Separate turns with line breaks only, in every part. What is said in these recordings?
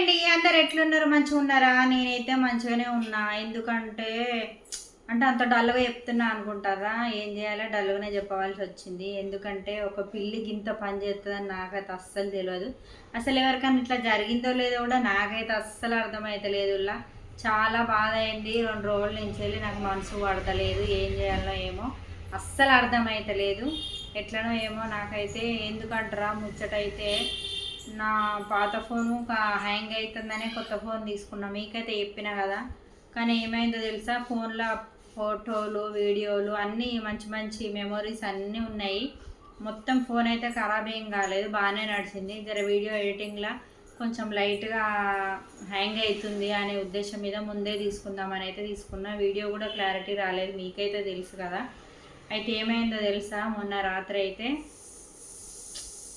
అండి అందరు ఎట్లున్నారు? మంచిగా ఉన్నారా నేనైతే మంచిగానే ఉన్నా. ఎందుకంటే అంటే అంత డల్గా చెప్తున్నా అనుకుంటారా? ఏం చేయాలో డల్గానే చెప్పవలసి వచ్చింది. ఎందుకంటే ఒక పిల్లి గింత పని చేస్తుందని నాకైతే అస్సలు తెలియదు అసలు ఎవరికైనా ఇట్లా జరిగిందో లేదో కూడా నాకైతే అస్సలు అర్థమవుతలేదు ఇలా చాలా బాధ అయింది. రెండు రోజుల నుంచి వెళ్ళి నాకు మనసు పడతలేదు. ఏం చేయాలో ఏమో అస్సలు అర్థమైతలేదు. ఎట్లనో ఏమో నాకైతే ఎందుకంటారా ముచ్చటైతే నా పాత ఫోను హ్యాంగ్ అవుతుందనే కొత్త ఫోన్ తీసుకున్నా. మీకైతే చెప్పిన కదా. కానీ ఏమైందో తెలుసా? ఫోన్లో ఫోటోలు వీడియోలు అన్నీ మంచి మంచి మెమొరీస్ అన్నీ ఉన్నాయి. మొత్తం ఫోన్ అయితే ఖరాబ్ ఏం కాలేదు. బాగానే నడిచింది. జర వీడియో ఎడిటింగ్లో కొంచెం లైట్గా హ్యాంగ్ అవుతుంది అనే ఉద్దేశం మీద ముందే తీసుకుందామని అయితే తీసుకున్నా. వీడియో కూడా క్లారిటీ రాలేదు. మీకైతే తెలుసు కదా. అయితే ఏమైందో తెలుసా? మొన్న రాత్రి అయితే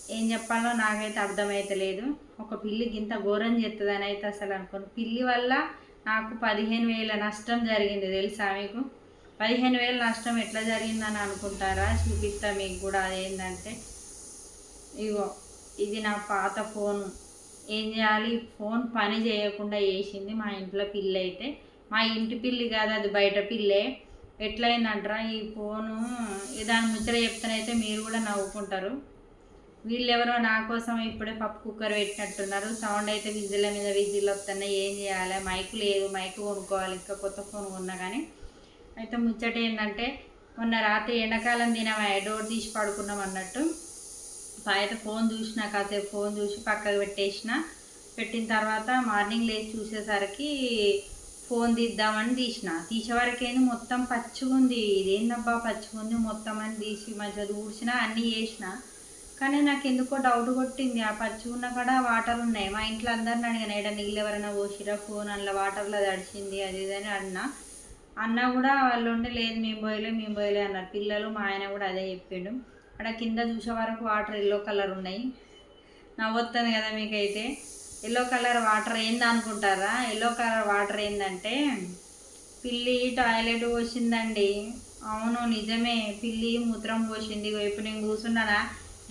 ఏం చెప్పాలో నాకైతే అర్థమైతలేదు ఒక పిల్లి ఇంత ఘోరం చేస్తుందని అయితే అసలు అనుకోను. పిల్లి వల్ల నాకు పదిహేను వేల నష్టం జరిగింది తెలుసా మీకు? పదిహేను వేల నష్టం ఎట్లా జరిగిందని అనుకుంటారా? చూపిస్తా మీకు కూడా అదేంటంటే ఇగో ఇది నా పాత ఫోను. ఏం చేయాలి? ఫోన్ పని చేయకుండా చేసింది మా ఇంట్లో పిల్లి అయితే. మా ఇంటి పిల్లి కాదు అది బయట పిల్లే. ఎట్లయిందంటారా ఈ ఫోను? దాని ముచ్చట చెప్తానైతే మీరు కూడా నవ్వుకుంటారు. వీళ్ళెవరో నా కోసం ఇప్పుడే పప్పు కుక్కర్ పెట్టినట్టున్నారు. సౌండ్ అయితే విజిల్ల మీద విజిల్ వస్తున్నాయి ఏం చేయాలి? మైక్ లేదు మైక్ కొనుక్కోవాలి. ఇంకా కొత్త ఫోన్ కొన్నా కానీ. అయితే ముచ్చట ఏంటంటే మొన్న రాత్రి ఎండాకాలం తినమా డోర్ తీసి పడుకున్నాం అన్నట్టు. అయితే ఫోన్ చూసిన కాసేపు ఫోన్ చూసి పక్కకు పెట్టేసిన. పెట్టిన తర్వాత మార్నింగ్ లేచి చూసేసరికి ఫోన్ తీద్దామని తీసిన. తీసేవరకేంది మొత్తం పచ్చిగా ఉంది ఇదేందబ్బా పచ్చిగా ఉంది మొత్తం అని తీసి మంచిగా ఊడ్చిన అన్నీ చేసిన. కానీ నాకు ఎందుకో డౌట్ కొట్టింది. ఆ పచ్చి ఉన్న కూడా వాటర్ ఉన్నాయి. మా ఇంట్లో అందరిని అడిగాను ఏడ నీళ్ళు ఎవరైనా పోసిరా ఫోన్ అందులో వాటర్లో తడిచింది. అది ఇది అని అన్నా. అన్న కూడా వాళ్ళు ఉండి లేదు మేము పోయలే మేము పోయలే అన్నారు. పిల్లలు మా ఆయన కూడా అదే చెప్పిండు. అక్కడ కింద చూసే వరకు వాటర్ ఎల్లో కలర్ ఉన్నాయి. నవ్వొస్తుంది కదా మీకైతే. ఎల్లో కలర్ వాటర్ ఏంది అనుకుంటారా? ఎల్లో కలర్ వాటర్ ఏంటంటే పిల్లి టాయిలెట్ పోసిందండి. అవును నిజమే. పిల్లి మూత్రం పోసింది. ఇప్పుడు నేను కూర్చున్నానా?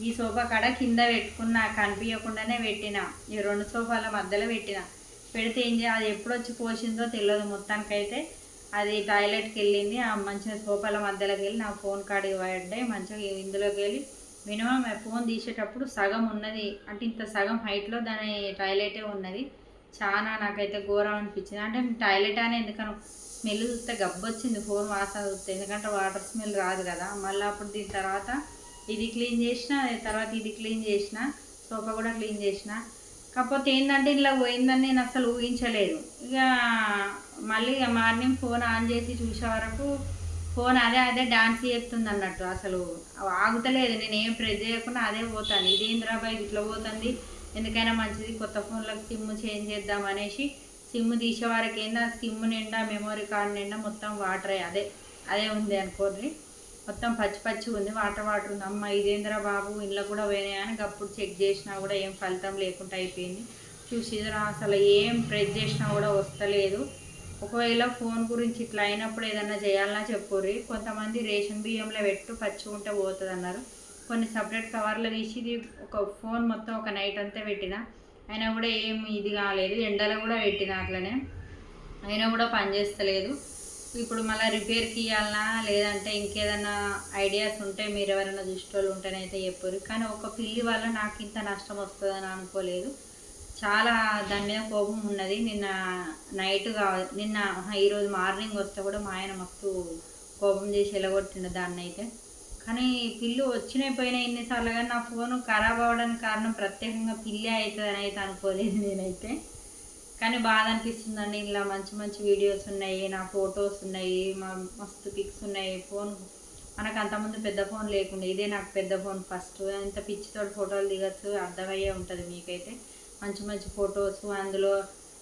ఈ సోఫా కాడ కింద పెట్టుకున్నా కనిపించకుండానే పెట్టిన. ఈ రెండు సోఫాల మధ్యలో పెట్టిన. పెడితే ఏం చేయాలి? అది ఎప్పుడు వచ్చి పోసిందో తెలియదు మొత్తానికైతే. అది టాయిలెట్కి వెళ్ళింది ఆ మంచిగా సోఫాల మధ్యలోకి వెళ్ళి నా ఫోన్ కాడికి పడ్డాయి మంచిగా ఇందులోకి వెళ్ళి మినిమం ఫోన్ తీసేటప్పుడు సగం ఉన్నది. అంటే ఇంత సగం హైట్లో దాని టాయిలెటే ఉన్నది. చాలా నాకైతే ఘోరం అనిపించింది. అంటే టాయిలెట్ అని ఎందుకను స్మెల్ చూస్తే గబ్బొచ్చింది. ఫోన్ వాసన చూస్తే. ఎందుకంటే వాటర్ స్మెల్ రాదు కదా. మళ్ళీ అప్పుడు దీని తర్వాత ఇది క్లీన్ చేసిన తర్వాత ఇది క్లీన్ చేసిన సోఫా కూడా క్లీన్ చేసిన. కాకపోతే ఏంటంటే ఇలా పోయిందని నేను అసలు ఊహించలేదు. ఇక మళ్ళీ ఇక మార్నింగ్ ఫోన్ ఆన్ చేసి చూసే వరకు ఫోన్ అదే అదే డాన్స్ చేస్తుంది అన్నట్టు. అసలు ఆగుతలేదు. నేను ఏం ప్రెస్ చేయకుండా అదే పోతాను ఇదేంద్రాబాయ్ ఇట్లా పోతుంది? ఎందుకైనా మంచిది. కొత్త ఫోన్లకు సిమ్ చేంజ్ చేద్దాం అనేసి సిమ్ తీసే ఏందా? సిమ్ నిండా మెమొరీ కార్డ్ నిండా మొత్తం వాటరే అదే అదే ఉంది అనుకోండి. మొత్తం పచ్చి పచ్చి ఉంది వాటర్ వాటర్ ఉంది. అమ్మ ఇదేంద్ర బాబు ఇంట్లో కూడా పోయినాయని అప్పుడు చెక్ చేసినా కూడా ఏం ఫలితం లేకుండా అయిపోయింది. చూసిరా అసలు ఏం ప్రెస్ చేసినా కూడా వస్తలేదు. ఒకవేళ ఫోన్ గురించి ఇట్లా అయినప్పుడు ఏదన్నా చేయాలన్నా చెప్పుర్రి. కొంతమంది రేషన్ బియ్యంలో పెట్టు పచ్చి ఉంటే పోతుంది అన్నారు కొన్ని సపరేట్ కవర్లు తీసి ఇది ఒక ఫోన్ మొత్తం ఒక నైట్ అంతా పెట్టిన. అయినా కూడా ఏం ఇది కాలేదు. ఎండలో కూడా పెట్టిన అట్లనే. అయినా కూడా పనిచేస్తలేదు ఇప్పుడు మళ్ళీ రిపేర్కి ఇవ్వాలనా లేదంటే ఇంకేదన్నా ఐడియాస్ ఉంటే మీరు ఎవరైనా దృష్టిలో ఉంటేనైతే చెప్పరు. కానీ ఒక పిల్లి వల్ల నాకు ఇంత నష్టం వస్తుందని అనుకోలేదు. చాలా దాని మీద కోపం ఉన్నది. నిన్న నైట్ కావాలి నిన్న ఈరోజు మార్నింగ్ వస్తే కూడా మా ఆయన మస్తు కోపం చేసి ఎలగొట్టిండు దాన్ని అయితే. కానీ పిల్లు వచ్చినాయి పోయినాయి ఎన్నిసార్లు కానీ నా ఫోన్ ఖరాబ్ అవ్వడానికి కారణం ప్రత్యేకంగా పిల్లి అవుతుందని అయితే అనుకోలేదు నేనైతే. కానీ బాధ అనిపిస్తుందండి ఇలా మంచి మంచి వీడియోస్ ఉన్నాయి నా ఫొటోస్ ఉన్నాయి మా మస్తు పిక్స్ ఉన్నాయి ఫోన్ మనకు అంతకుముందు పెద్ద ఫోన్ లేకుండా ఇదే నాకు పెద్ద ఫోన్ ఫస్ట్. ఎంత పిచ్చితో ఫోటోలు దిగచ్చు అర్థమయ్యే ఉంటుంది మీకైతే. మంచి మంచి ఫొటోస్ అందులో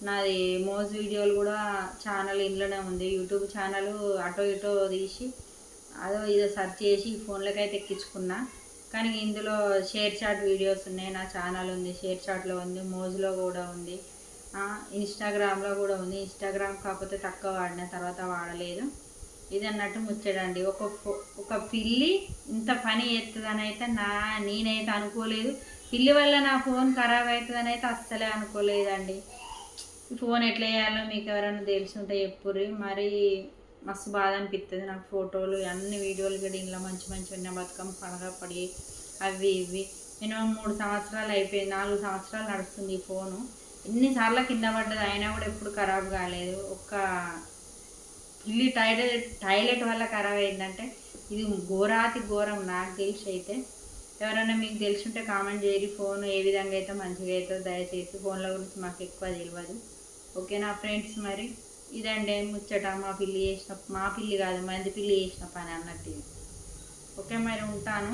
నాది మోజ్ వీడియోలు కూడా ఛానల్ ఇంట్లోనే ఉంది. యూట్యూబ్ ఛానల్ అటో ఇటో తీసి అదో ఇదో సెర్చ్ చేసి ఈ ఫోన్లకైతే ఎక్కించుకున్నా. కానీ ఇందులో షేర్ చాట్ వీడియోస్ ఉన్నాయి నా ఛానల్ ఉంది షేర్ చాట్లో ఉంది మోజ్లో కూడా ఉంది. ఇన్స్టాగ్రామ్లో కూడా ఉంది. ఇన్స్టాగ్రామ్ కాకపోతే తక్కువ వాడిన తర్వాత వాడలేదు. ఇది అన్నట్టు ముచ్చడండి ఒక ఫో- ఒక పిల్లి ఇంత పని చేస్తుందని అయితే నా నేనైతే అనుకోలేదు. పిల్లి వల్ల నా ఫోన్ ఖరాబ్ అవుతుందని అయితే అస్సలే అనుకోలేదండి. ఫోన్ ఎట్లా వేయాలో మీకు ఎవరైనా తెలిసి ఉంటే చెప్పుర్రి. మరి మస్తు బాధ అనిపిస్తుంది నాకు ఫోటోలు. అన్ని వీడియోలు కూడా ఇంట్లో మంచి మంచి ఉన్న బతుకమ్మ పండగ పడి అవి ఇవి. మినిమం మూడు సంవత్సరాలు అయిపోయింది. నాలుగు సంవత్సరాలు నడుస్తుంది ఈ ఫోను. ఎన్నిసార్లు కింద పడ్డది అయినా కూడా ఎప్పుడు ఖరాబ్ కాలేదు. ఒక్క ఇల్లు టాయిలెట్ టాయిలెట్ వల్ల ఖరాబ్ అయిందంటే ఇది ఘోరాతి ఘోరం నాకు తెలిసి అయితే. ఎవరైనా మీకు తెలిసి ఉంటే కామెంట్ చేయరు ఫోన్ ఏ విధంగా అయితే మంచిగా అవుతుందో దయచేసి ఫోన్ల గురించి మాకు ఎక్కువ తెలియదు. ఓకే నా ఫ్రెండ్స్ మరి? ఇదండి ముచ్చట. మా పిల్లి చేసిన మా పిల్లి కాదు మంది పిల్లి చేసిన పని అన్నట్టు ఓకే మరి ఉంటాను.